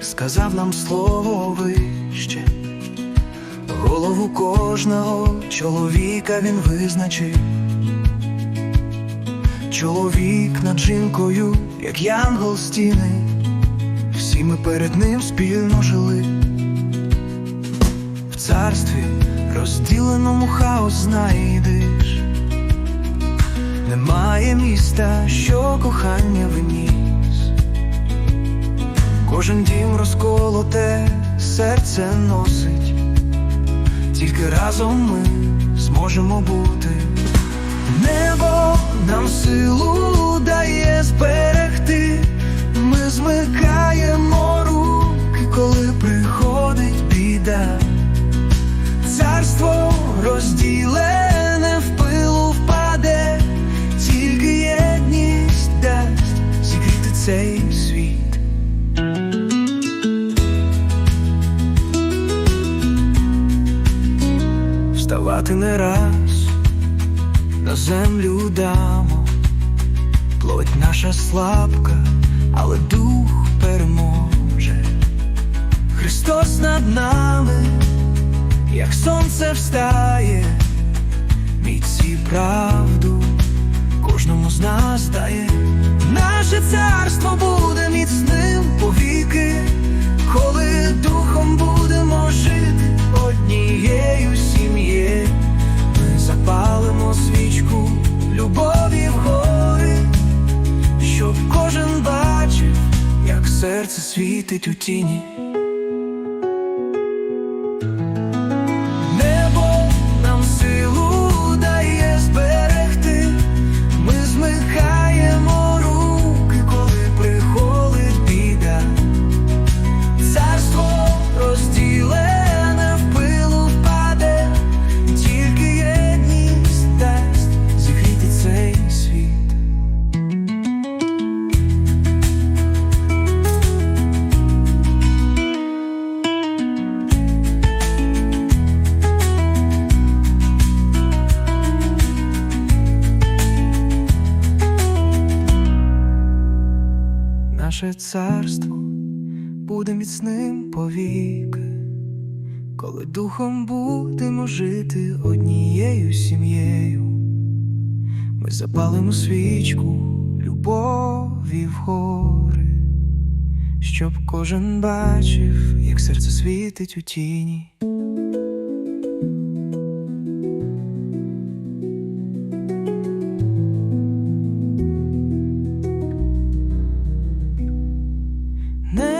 сказав нам слово вище. Голову кожного чоловіка він визначив. Чоловік над жінкою, як янгол стіни, всі ми перед ним спільно жили. В царстві розділеному хаос знайдеш. Немає міста, що кохання виніс. Кожен дім розколоте серце носить, тільки разом ми зможемо бути. Небо нам силу дає зберегти, ми змикаємо руки, коли приходить біда. Царство розділене в пилу впаде, тільки єдність дасть зігріти цей Вставати не раз. На землю дамо, плоть наша слабка, але дух переможе. Христос над нами, як сонце встає, міці правду серце світить у тіні. Наше царство буде міцним повіки, коли духом будемо жити однією сім'єю. Ми запалимо свічку любові в гори, щоб кожен бачив, як серце світить у тіні.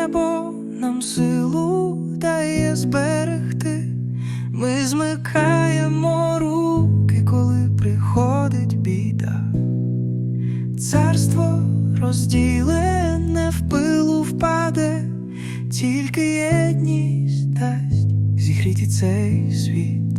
Небо нам силу дає зберегти, ми змикаємо руки, коли приходить біда. Царство розділене в пилу впаде, тільки єдність дасть зігріти цей світ.